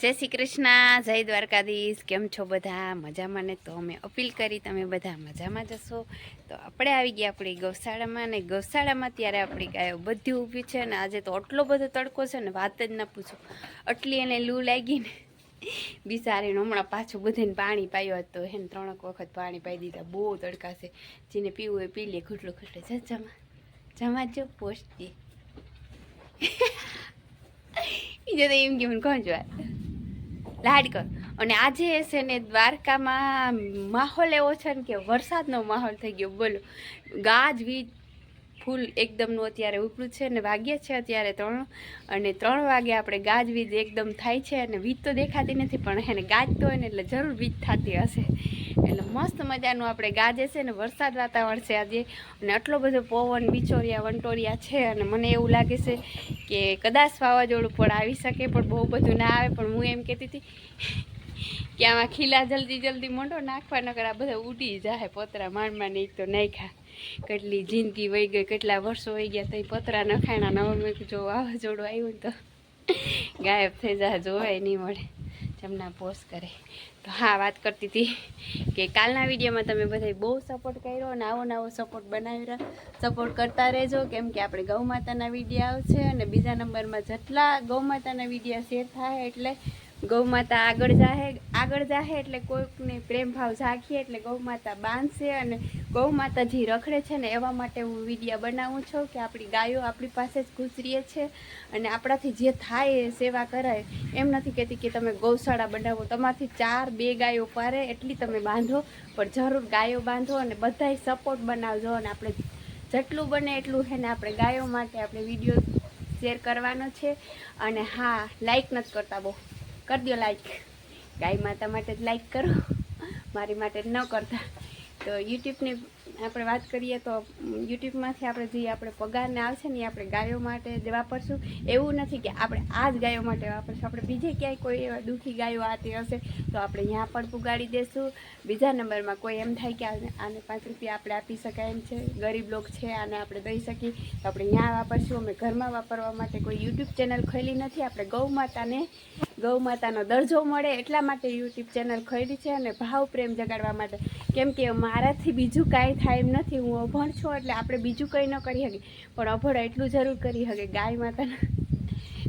જય શ્રી કૃષ્ણ, જય દ્વારકાધીશ. કેમ છો બધા? મજામાં ને? તો અમે અપીલ કરી, તમે બધા મજામાં જશો તો આપણે આવી ગયા આપણી ગૌશાળામાં ને ગૌશાળામાં ત્યારે આપણી ગાયો બધી ઊભી છે ને આજે તો આટલો બધો તડકો છે ને વાત જ ન પૂછો. આટલી એને લૂ લાગી ને હમણાં પાછું બધાને પાણી પાયું તો એને ત્રણક વખત પાણી પાઈ દીધા. બહુ તડકા છે. જેને પીવું એ પી લે ઘૂંટલું ઘૂંટલું જમા. જમા જો પોસ્ટ. એ જો તો એમ કે મને કોણ જોવા લાડ કર. અને આજે છે ને દ્વારકામાં માહોલ એવો છે ને કે વરસાદનો માહોલ થઈ ગયો. બોલો. ગાજ વીજ ફૂલ એકદમનું અત્યારે ઉપરું છે અને વાગ્યા છે અત્યારે ત્રણ. અને ત્રણ વાગે આપણે ગાજ વીજ એકદમ થાય છે અને વીજ તો દેખાતી નથી, પણ એને ગાજતો હોય ને એટલે જરૂર વીજ થતી હશે. એટલે મસ્ત મજાનું આપણે ગાજે છે ને વરસાદ વાતાવરણ છે આજે. અને આટલો બધો પવન, બિચોરિયા, વંટોરિયા છે અને મને એવું લાગે છે કે કદાચ વાવાઝોડું પણ આવી શકે, પણ બહુ બધું ના આવે. પણ હું એમ કહેતી હતી કે આમાં ખીલા જલ્દી જલ્દી મોઢો નાખવા, નકર આ બધા ઉડી જાય, પોતરા માંડ માંડ તો નાખ્યા. કેટલી જિંદગી વહી ગઈ, કેટલા વર્ષો વહી ગયા તો પતરા નખાણા નવા મેં જો વાવાઝોડું આવ્યું તો ગાયબ થઈ જાય જોવાય નહીં મળે. જમના પોસ્ટ કરે. તો હા, વાત કરતી હતી કે કાલના વિડીયોમાં તમે બધા બહુ સપોર્ટ કર્યો અને આવો નવો સપોર્ટ બનાવી રહ્યા સપોર્ટ કરતા રહેજો, કેમ કે આપણે ગૌ માતાના વીડિયો આવશે અને બીજા નંબરમાં જેટલા ગૌ માતાના વીડિયો શેર થાય એટલે ગૌ માતા આગળ જાહે આગળ જાહે એટલે કોઈકને પ્રેમ ભાવ ઝાંખીએ એટલે ગૌ માતા બાંધશે અને ગૌ માતાજી રખડે છે ને એવા માટે હું વિડીયા બનાવું છું કે આપણી ગાયો આપણી પાસે જ ગુજરીએ છે અને આપણાથી જે થાય એ સેવા કરાય. એમ નથી કહેતી કે તમે ગૌશાળા બનાવો. તમારાથી ચાર, બે ગાયો પારે એટલી તમે બાંધો, પણ જરૂર ગાયો બાંધો અને બધાય સપોર્ટ બનાવજો અને આપણે જેટલું બને એટલું છે ને આપણે ગાયો માટે આપણે વીડિયો શેર કરવાનો છે. અને હા લાઈક નથી કરતા બહુ. કરી દો લાઈક ગાય માતા માટે જ લાઈક કરો. મારી માટે ન કરતા. તો યુટ્યુબની આપણે વાત કરીએ તો યુટ્યુબમાંથી આપણે જે આપણે પગારને આવશે ને એ આપણે ગાયો માટે જ વાપરશું. એવું નથી કે આપણે આ જ ગાયો માટે વાપરશું. આપણે બીજે ક્યાંય કોઈ એવા દુઃખી ગાયો આતી હશે તો આપણે અહીંયા પણ પુગાડી દેશું. બીજા નંબરમાં કોઈ એમ થાય કે આને પાંચ રૂપિયા આપણે આપી શકાય એમ છે. ગરીબ લોક છે, આને આપણે દઈ શકીએ. તો આપણે અહીંયા વાપરશું. અમે ઘરમાં વાપરવા માટે કોઈ યુટ્યુબ ચેનલ ખોલી નથી. આપણે ગૌ માતાને ગૌ માતાનો દરજ્જો મળે એટલા માટે યુટ્યુબ ચેનલ ખોલી છે અને ભાવ પ્રેમ જગાડવા માટે. કેમ કે મારાથી બીજું કાંઈ થાય એમ નથી. હું અભણ છું એટલે આપણે બીજું કંઈ ન કરી શકીએ. પણ અભણ એટલું જરૂર કરી શકે. ગાય માતાના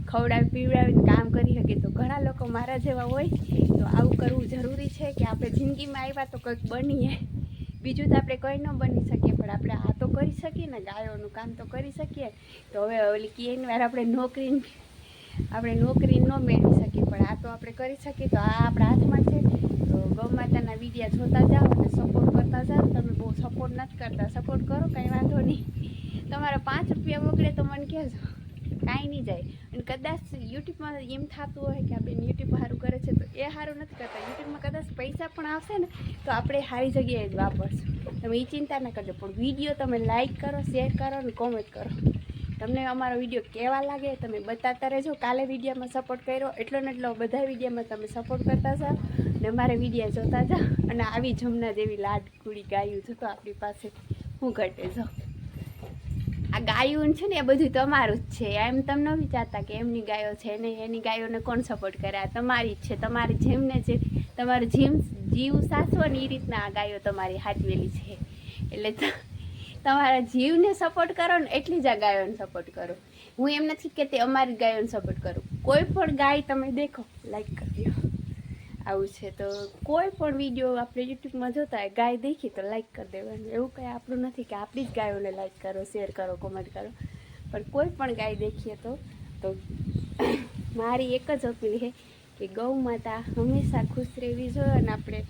ખવડાવી, પીવડાવીને કામ કરી શકીએ. તો ઘણા લોકો મારા જેવા હોય. તો આવું કરવું જરૂરી છે કે આપણે જિંદગીમાં આવ્યા તો કંઈક બનીએ. બીજું તો આપણે કંઈ ન બની શકીએ. પણ આપણે આ તો કરી શકીએ ને, ગાયોનું કામ તો કરી શકીએ. તો હવે ઓલી કીએની વાર આપણે નોકરી આપણે નોકરી ન મેળવી શકીએ, પણ આ તો આપણે કરી શકીએ. તો આ આપણા હાથમાં છે. તો ગૌ માતાના વિડીયા જોતા જાઓ અને સપોર્ટ કરતા જાઓ. તમે બહુ સપોર્ટ નથી કરતા. સપોર્ટ કરો, કંઈ વાંધો નહીં. તમારા પાંચ રૂપિયા મોકલે તો મને કહેજો. કાંઈ નહીં જાય. અને કદાચ યુટ્યુબમાં એમ થતું હોય કે આ બેન યુટ્યુબ સારું કરે છે, તો એ સારું નથી કરતા. યુટ્યુબમાં કદાચ પૈસા પણ આવશે ને, તો આપણે સારી જગ્યાએ જ વાપરશું. તમે એ ચિંતા ના કરજો. પણ વીડિયો તમે લાઇક કરો શેર કરો અને કોમેન્ટ કરો. તમને અમારો વીડિયો કેવા લાગે તમે બતાવતા રહેજો. કાલે વિડીયોમાં સપોર્ટ કર્યો એટલો ને એટલો બધા વિડીયોમાં તમે સપોર્ટ કરતા છો ને અમારે વિડીયા જોતા જાઓ. અને આવી જમના જેવી લાડકુડી ગાયું જતો આપણી પાસે હું ઘટે છો આ ગાયું છે ને એ બધું તમારું જ છે. એમ તમે ન વિચારતા કે એમની ગાયો છે ને એની ગાયોને કોણ સપોર્ટ કરે? આ તમારી જ છે. તમારી જેમને જે તમારું જીમ જીવ સાસવો ને એ રીતના આ ગાયો તમારી હાચવેલી છે. એટલે ત- તમારા જીવને સપોર્ટ કરો ને એટલી જ આ ગાયોને સપોર્ટ કરો. હું એમ નથી કહેતી અમારી ગાયોને સપોર્ટ કરું. કોઈ પણ ગાય તમે દેખો લાઈક કરી દો. આવું છે. તો કોઈ પણ વીડિયો આપણે યુટ્યુબમાં જોતા હોય, ગાય દેખી તો લાઈક કરી દેવાનું. એવું કંઈ આપણું નથી કે આપણી જ ગાયોને લાઈક કરો શેર કરો કોમેન્ટ કરો. પણ કોઈ પણ ગાય દેખીએ તો તો મારી એક જ અપીલ છે કે ગૌ માતા હંમેશા ખુશ રહેવી જોઈએ અને આપણે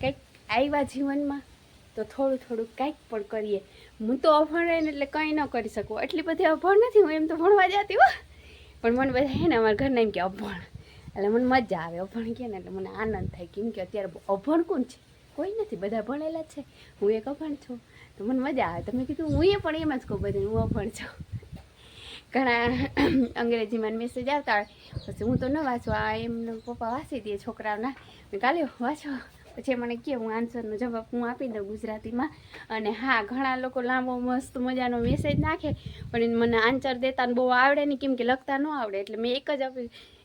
કંઈક આવ્યા જીવનમાં તો થોડું થોડું કંઈક પણ કરીએ. હું તો અભણ રહીને એટલે કંઈ ન કરી શકું. એટલી બધી અભણ નથી, હું એમ તો ભણવા જતી હો. પણ મને બધા હે ને અમારા ઘરના એમ કે અભણ. એટલે મને મજા આવે, અભણ કે ને એટલે મને આનંદ થાય. કેમ કે અત્યારે અભણ કોણ છે? કોઈ નથી, બધા ભણેલા છે. હું એક અભણ છું. તો મને મજા આવે. તમે કીધું, હું એ પણ એમ જ કહું બધું હું અભણ છું. ઘણા અંગ્રેજીમાં મેસેજ આવતા હોય. પછી હું તો ન વાંચું. આ એમનો પપ્પા વાંચી દે, છોકરાઓના. કાલે વાંચો. પછી મને કે હું આન્સરનો જવાબ હું આપી દઉં ગુજરાતીમાં. અને હા, ઘણા લોકો લાંબો, મસ્ત મજાનો મેસેજ નાખે, પણ મને આન્સર દેતા બહુ આવડે નહીં, કેમ કે લખતા ન આવડે. એટલે મેં એક જ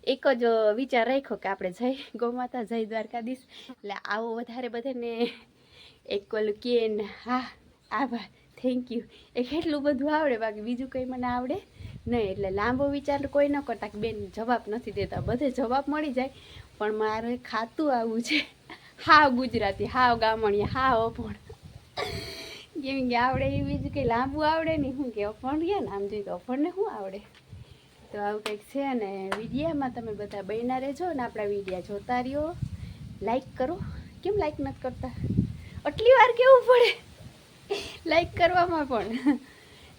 એક જ વિચાર રાખ્યો કે આપણે જય ગૌમાતા જય દ્વારકાધીશ. એટલે આવો વધારે બધાને એક ઓલું કે હા, આભાર થેન્ક યુ એ કેટલું બધું આવડે, બાકી બીજું કંઈ મને આવડે નહીં. એટલે લાંબો વિચાર કોઈ ન કરતા કે બેન જવાબ નથી દેતા. બધે જવાબ મળી જાય, પણ મારે ખાતું આવું છે. હાવ ગુજરાતી, હાવ ગામણીયા, હાવ અપણ કેમ કે આવડે એ બીજું કંઈ લાંબુ આવડે નહીં. શું કે અપણ ગયા ને, આમ જોઈએ તો અપણને શું આવડે? તો આવું કંઈક છે ને, વિડીયામાં તમે બધા બન્યા રહેજો ને આપણા વિડીયા જોતા રહ્યો. લાઈક કરો. કેમ લાઈક નથી કરતા? આટલી વાર કેવું પડે? લાઈક કરવામાં પણ.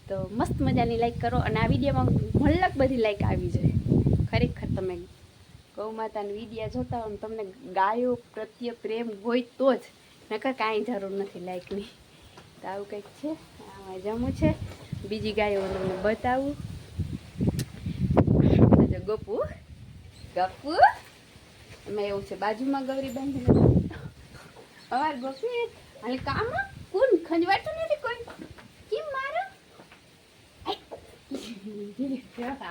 તો મસ્ત મજાની લાઈક કરો અને આ વિડીયોમાં મલક બધી લાઈક આવી જાય. ખરેખર તમે ગૌ માતાની વિડીયા જોતા હોય તમને ગાયો પ્રત્યે પ્રેમ હોય તો જ. નકર કાંઈ જરૂર નથી લાઈકની તો આવું કંઈક છે. આમાં જમું છે. બીજી ગાયો તમને બતાવું. ગપુ ગપુ. એમાં એવું છે, બાજુમાં ગૌરી બાંધીને અવાર ગોપી અને કામ કોણ ખંજવાતું નથી કોઈ? કેમ મારો.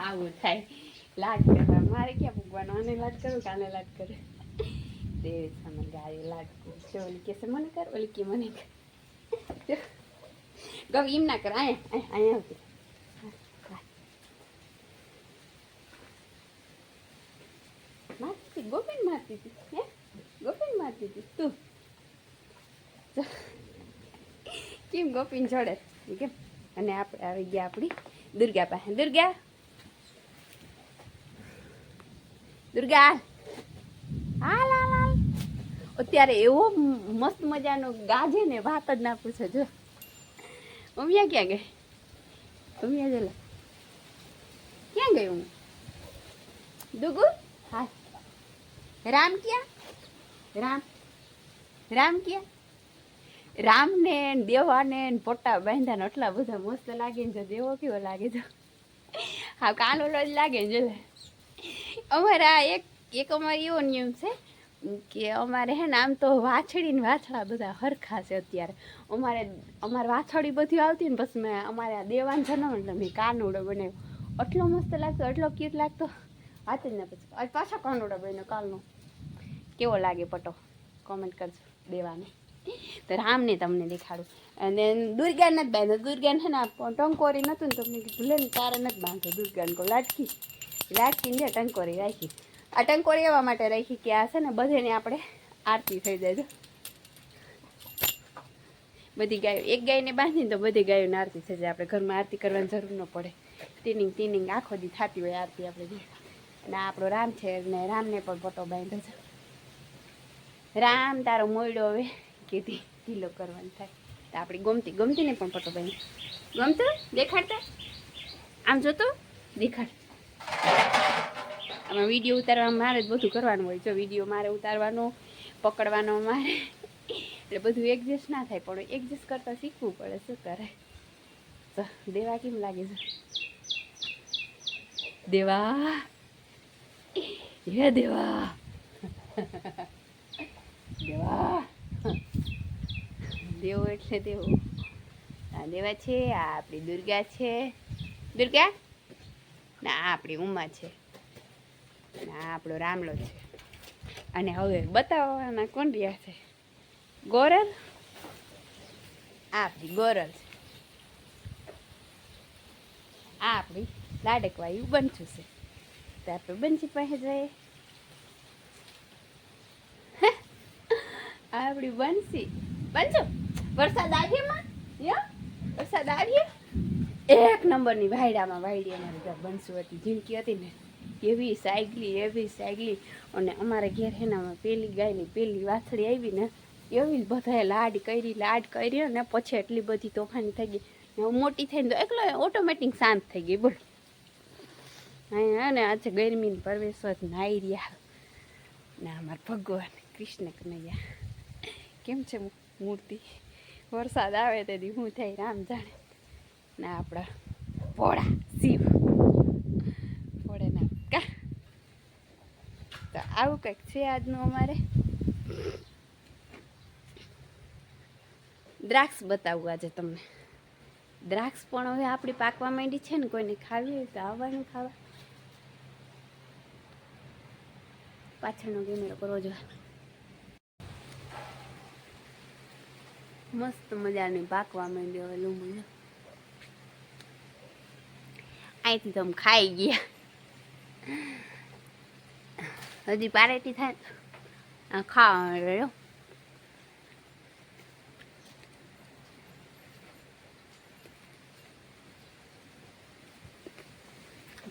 આવું થાય. લાડ કરવા મારે ક્યાં પૂગવાનો આને લાડ કરું કે આને લાડ કરે? તે મને ગાયો લાડ કરું. છે ઓલી કે છે, મને કર, ઓલી કે મને કર. ગૌ એમ ના કર અહીંયા અહીંયા આવતી મારતી હતી, ગોપીન મારતી હતી, હે? ગોપીન મારતી હતી. તું. કેમ ગોપીન જોડે? કેમ? અને આપણે આવી ગયા આપણી દુર્ગા પાસે. દુર્ગા દુર્ગા. હાલ હાલ હાલ. અત્યારે એવો મસ્ત મજાનો ગાજે ને વાત જ ના પૂછે જો. ઉમિયા ક્યાં ગઈ? ઉમિયા જલા. ક્યાં ગઈ હું દુગુ? હા. રામ ક્યાં? રામ. રામ ક્યાં? રામને દેવાને પોટા બાંધ્યા આટલા બધા મસ્ત લાગે ને જો દેવો કેવો લાગે જો. હા, કાલો જ લાગે ને જો. અમારે એક એક અમારે એવો નિયમ છે કે અમારે હે ને આમ તો વાછડી ને વાછડા બધા હરખા છે અત્યારે. અમારે અમારે વાછડી બધી આવતી ને પછી મેં અમારે દેવાન જન્મ મેં કાનુડો બનાવ્યો. એટલો મસ્ત લાગતો એટલો ક્યુટ લાગતો. વાત ના પછી પાછા કાનુડો બન્યો કાલનો. કેવો લાગે પટો? કોમેન્ટ કરજો દેવાને. તો રામને તમને દેખાડું. અને દુર્ગા નથી બાંધો દુર્ગાને છે ને ટંકોરી નહોતું ને તમને કીધું, લે ને તારે નથી બાંધો દુર્ગાને કહું લાટકી લાટકીને જે ટંકોરી રાખી. આ ટંકોરી એવા માટે રાખી કે આ છે ને બધેને આપણે આરતી થઈ જાય બધી ગાયો, એક ગાયને બાંધીને તો બધી ગાયોને આરતી થઈ જાય. આપણે ઘરમાં આરતી કરવાની જરૂર ન પડે. ટીનિંગ ટીનિંગ, આખો દી થતી હોય આરતી આપણે અને આપણો રામ છે ને રામને પણ પટો બાંધ્યો છે. રામ તારો મોયડો હવે કીધી ઢીલો કરવાનું થાય. તો આપણી ગમતી, ગમતીને પણ પટો બાંધ્યો. ગમતો, દેખાડતા? આમ જોતો? દેખાડ. આમાં વીડિયો ઉતારવા મારે જ બધું કરવાનું હોય. જો વીડિયો મારે ઉતારવાનો, પકડવાનો મારે, એટલે બધું એડજસ્ટ ના થાય, પણ એડજસ્ટ કરતાં શીખવું પડે, શું કરે? તો દેવા કેમ લાગે છે? દેવા? હે દેવા? દેવા? દેવો એટલે દેવો. આ દેવા છે, આ આપણી દુર્ગા છે. દુર્ગા? ના, આપણી ઉમા છે. આ આપણો રામલો છે. અને હવે બતાવવાના કોણ રહ્યા છે? ગોરલ? આપણી ગોરલ છે. આ આપણી લાડકવાયું બનશું છે. તો આપણે બંજી પાસે જઈએ. આપણી બંસી. બનશું વરસાદ આવ્યો માં વરસાદ આવીએ એક નંબરની વાયડામાં વાયડી અમારી બનશું હતી, જિંદગી હતી ને. એવી સાયકલી એવી સાયકલી અને અમારા ઘેર એનામાં પેલી ગાયની પેલી વાથળી આવી ને, એવી બધાએ લાડ કરી લાડ કરી અને પછી એટલી બધી તોફાની થઈ ગઈ. હું મોટી થઈને તો એકલો ઓટોમેટિક શાંત થઈ ગઈ, બોલ. હા ને, આજે ગરમીને પરવેશ્વર નાઈ રહ્યા. ને અમારા ભગવાન કૃષ્ણ કનૈયા. કેમ છે મૂર્તિ? વરસાદ આવે તેથી હું થાય રામ જાણે. ને આપણા ભોળા શિવ. ભોળેનાથ કા? તો આવું કંઈક છે આજનું અમારે. દ્રાક્ષ બતાવું આજે તમને. દ્રાક્ષ પણ હવે આપણી પાકવા માંડી છે ને, કોઈને ખાવી હોય તો આવવાનું ખાવા. પાછળનો કેમેરો કરવો જોઈએ. મસ્ત મજાની પાકવા માંડી હવે જો. અહીંથી તો ખાઈ ગયા. હજી પારેટી થાય ખાવા રહ્યો.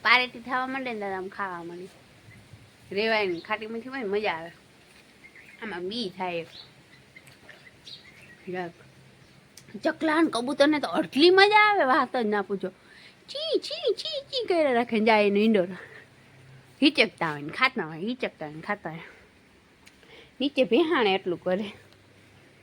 પારેટી થવા માંડે ને દાદા આમ ખાવા માંડે. રેવાય ને ખાટી મીઠી હોય મજા આવે. આમાં બી થાય ચકલા ને કબૂતરને તો આટલી મજા આવે, વાત જ ના પૂછો. ચી ચી ચી ચી કર્યા રાખે જાય એનો ઈંડોર. હિચકતા હોય ખાતા હોય, હિચકતા હોય ને ખાતા હોય. નીચે ભેહાણે એટલું કરે.